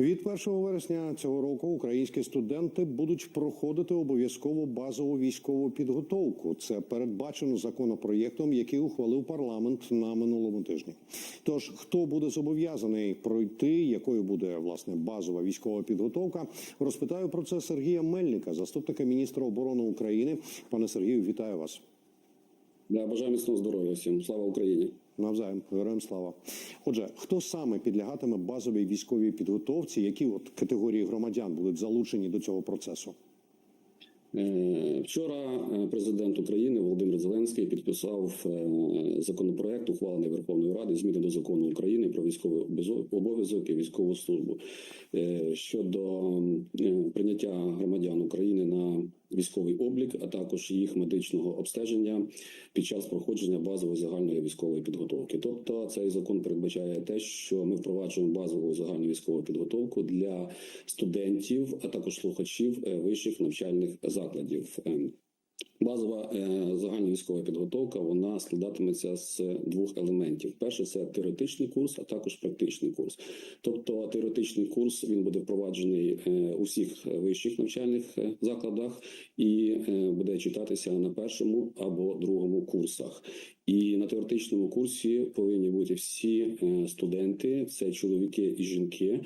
Від 1 вересня цього року українські студенти будуть проходити обов'язково базову військову підготовку. Це передбачено законопроєктом, який ухвалив парламент на минулому тижні. Тож хто буде зобов'язаний пройти, якою буде власне базова військова підготовка, розпитаю про це Сергія Мельника, заступника міністра оборони України. Пане Сергію, вітаю вас. Да, бажаю міцного здоров'я всім. Слава Україні. Навзаєм героям слава. Отже, хто саме підлягатиме базовій військовій підготовці? Які от категорії громадян будуть залучені до цього процесу? Е, Вчора е, президент України Володимир Зеленський підписав е, законопроект, ухвалений Верховною Радою зміни до закону України про військовий обов'язок- і військову службу щодо прийняття громадян України на військовий облік, а також їх медичного обстеження під час проходження базової загальної військової підготовки. Тобто, цей закон передбачає те, що ми впроваджуємо базову загальну військову підготовку для студентів, а також слухачів вищих навчальних закладів. Ем, Базова е, загальна військова підготовка вона складатиметься з двох елементів: перше це теоретичний курс, а також практичний курс. Тобто, теоретичний курс він буде впроваджений е, у всіх вищих навчальних е, закладах і буде читатися на першому або другому курсах. І на теоретичному курсі повинні бути всі студенти, це чоловіки і жінки.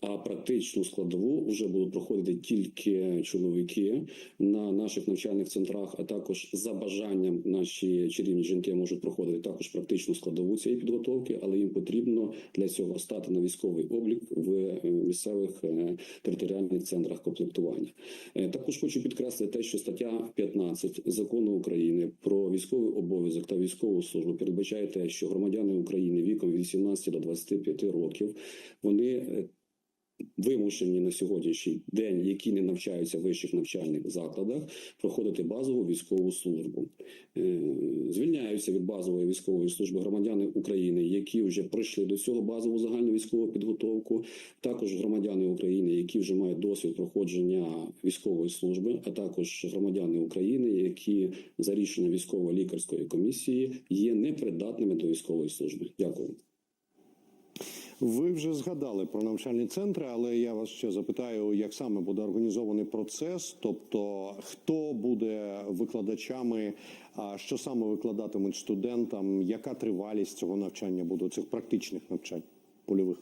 А практичну складову вже будуть проходити тільки чоловіки на наших навчальних центрах, а також за бажанням наші чарівні жінки можуть проходити також практичну складову цієї підготовки, але їм потрібно для цього стати на військовий облік в е, місцевих е, територіальних центрах комплектування. Е, Також хочу підкреслити те, що стаття 15 закону України про військовий обов'язок та військову службу передбачає те, що громадяни України віком від 18 до 25 років вони вимушені на сьогоднішній день, які не навчаються в вищих навчальних закладах, проходити базову військову службу. Е, Звільняються від базової військової служби громадяни України, які вже пройшли до цього базову загальну військову підготовку. Також громадяни України, які вже мають досвід проходження військової служби, а також громадяни України, які за рішенням військово-лікарської комісії є непридатними до військової служби. Дякую. Ви вже згадали про навчальні центри, але я вас ще запитаю, як саме буде організований процес, тобто хто буде викладачами, що саме викладатимуть студентам, яка тривалість цього навчання буде цих практичних навчань польових?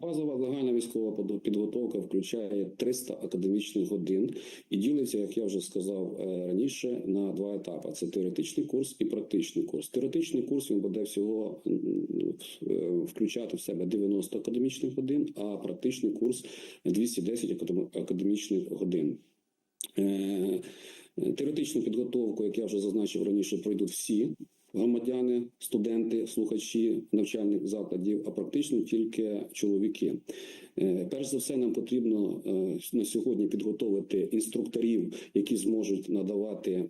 Базова загальна військова підготовка включає 300 академічних годин і ділиться, як я вже сказав е, раніше, на два етапи: це теоретичний курс і практичний курс. Теоретичний курс він буде всього е, включати в себе 90 академічних годин, а практичний курс 210 академ- академічних годин. Е, Теоретичну підготовку, як я вже зазначив раніше, пройдуть всі громадяни, студенти, слухачі навчальних закладів, а практично тільки чоловіки. Е, Перш за все, нам потрібно е, на сьогодні підготовити інструкторів, які зможуть надавати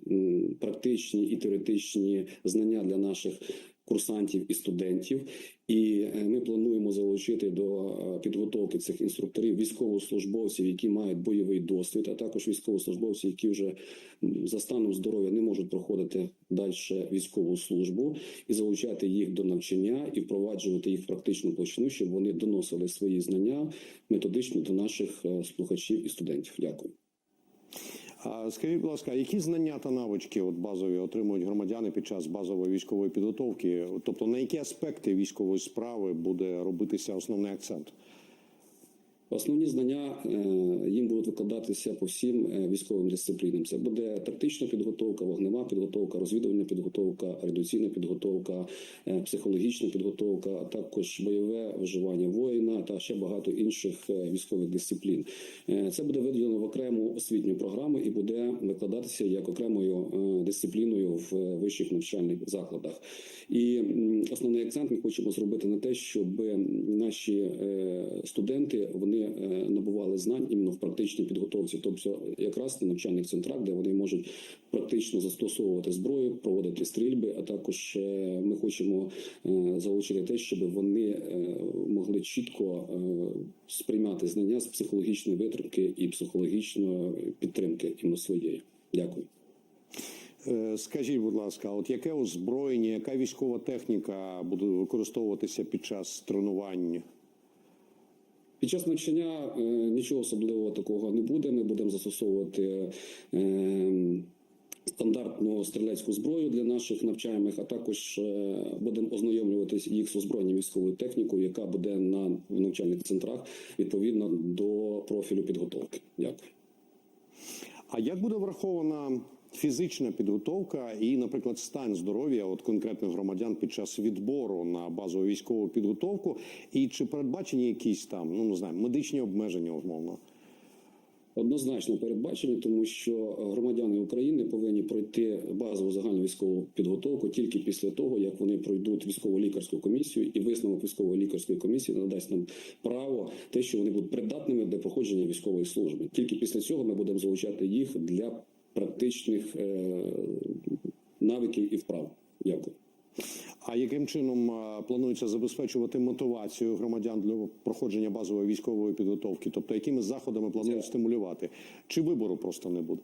практичні і теоретичні знання для наших курсантів і студентів. І е, ми плануємо залучити до е, підготовки цих інструкторів військовослужбовців, які мають бойовий досвід, а також військовослужбовців, які вже за станом здоров'я не можуть проходити далі військову службу, і залучати їх до навчання і впроваджувати їх в практичну площину, щоб вони доносили свої знання методично до наших е, слухачів і студентів. Дякую. Скажіть, будь ласка, які знання та навички от базові отримують громадяни під час базової військової підготовки? Тобто на які аспекти військової справи буде робитися основний акцент? Основні знання е, їм будуть викладатися по всім е, військовим дисциплінам. Це буде тактична підготовка, вогнева підготовка, розвідувальна підготовка, редуційна підготовка, е, психологічна підготовка, а також бойове виживання воїна та ще багато інших військових дисциплін. Це буде виділено в окрему освітню програму і буде викладатися як окремою дисципліною в вищих навчальних закладах. І основний акцент ми хочемо зробити на те, щоб наші студенти вони е, набували знань іменно в практичній підготовці, тобто якраз на навчальних центрах, де вони можуть практично застосовувати зброю, проводити стрільби. А також е, ми хочемо е, залучити те, щоб вони могли чітко сприймати знання з психологічної витримки і психологічної підтримки іменно своєї. Дякую. Скажіть, будь ласка, от яке озброєння, яка військова техніка буде використовуватися під час тренувань? Під час навчання е, нічого особливого такого не буде. Ми будемо застосовувати е, стандартну стрілецьку зброю для наших навчаємих, а також е, будемо ознайомлюватись їх з озброєнням військовою технікою, яка буде на навчальних центрах відповідно до профілю підготовки. Дякую. А як буде врахована фізична підготовка і, наприклад, стан здоров'я от конкретних громадян під час відбору на базову військову підготовку? І чи передбачені якісь там, ну не знаю, медичні обмеження умовно? Однозначно передбачені, тому що громадяни України повинні пройти базову загальну військову підготовку тільки після того, як вони пройдуть військово-лікарську комісію, і висновок військово-лікарської комісії надасть нам право те, що вони будуть придатними для проходження військової служби. Тільки після цього ми будемо залучати їх для практичних е- навиків і вправ. Дякую. А яким чином планується забезпечувати мотивацію громадян для проходження базової військової підготовки? Тобто, якими заходами планують стимулювати? Чи вибору просто не буде?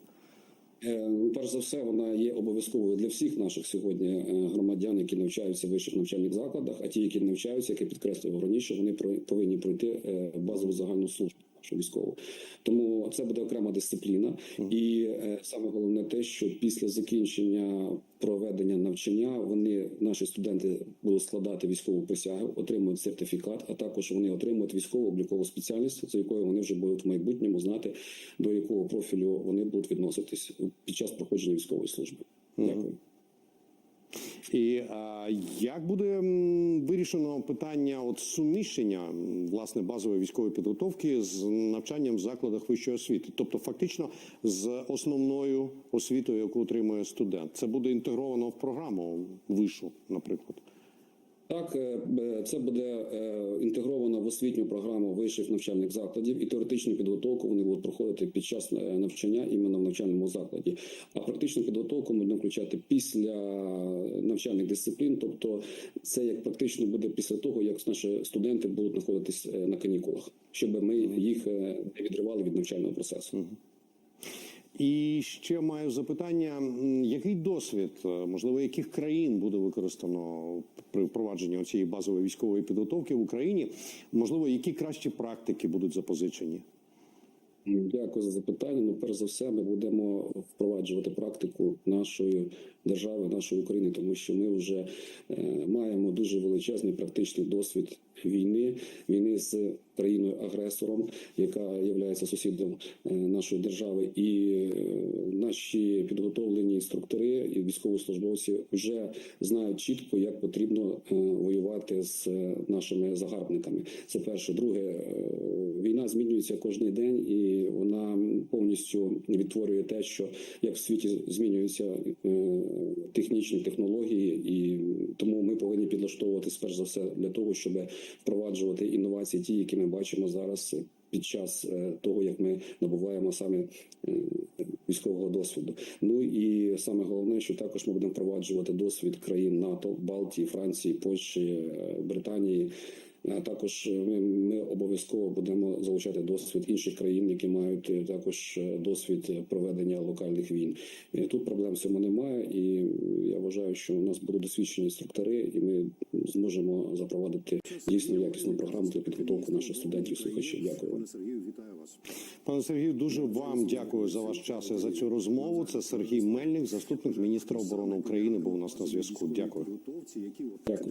Е, ну, Перш за все, вона є обов'язковою для всіх наших сьогодні е, громадян, які навчаються в вищих навчальних закладах. А ті, які навчаються, як я підкреслював раніше, вони повинні пройти е, базову загальну службу нашу військову. Тому це буде окрема дисципліна, і е, саме головне те, що після закінчення проведення навчання вони, наші студенти, будуть складати військову присягу, отримують сертифікат, а також вони отримують військово облікову спеціальність, за якою вони вже будуть в майбутньому знати до якого профілю вони будуть відноситись під час проходження військової служби. Дякую. І а, як буде вирішено питання от суміщення власне базової військової підготовки з навчанням в закладах вищої освіти? Тобто, фактично, з основною освітою, яку отримує студент, це буде інтегровано в програму вишу, наприклад. Так, е, е, це буде е, інтегровано в освітню програму вищих навчальних закладів і теоретичну підготовку вони будуть проходити під час навчання іменно в навчальному закладі. А практичну підготовку будемо включати після навчальних дисциплін. Тобто, це як практично буде після того, як наші студенти будуть знаходитись на канікулах, щоб ми їх не відривали від навчального процесу. І ще маю запитання: який досвід, е, можливо, яких країн буде використано при впровадженні цієї базової військової підготовки в Україні? Можливо, які кращі практики будуть запозичені? Дякую за запитання. Ну, перш за все, ми будемо впроваджувати практику нашої держави, нашої України, тому що ми вже е, маємо дуже величезний практичний досвід війни, війни з країною агресором, яка є сусідом е, нашої держави, і е, наші підготовлені інструктори і військовослужбовці вже знають чітко, як потрібно е, воювати з е, нашими загарбниками. Це перше. Друге, е, війна змінюється кожен день, і вона повністю відтворює те, що як в світі змінюються технічні технології, і тому ми повинні підлаштовуватись перш за все для того, щоб впроваджувати інновації, ті, які ми бачимо зараз. Під час того, як ми набуваємо саме військового досвіду, ну і саме головне, що також ми будемо впроваджувати досвід країн НАТО, Балтії, Франції, Польщі, е, Британії. Також е, ми, ми обов'язково будемо залучати досвід інших країн, які мають е, також досвід проведення локальних війн. Тут проблем цьому немає, і я вважаю, що у нас будуть досвідчені інструктори, і ми зможемо запровадити дійсно якісну програму для підготовки наших студентів слухачів. Дякую. вам. Пане Сергію, дуже вам дякую за ваш час і за цю розмову. Це Сергій Мельник, заступник міністра оборони України, був у нас на зв'язку. Дякую. Дякую.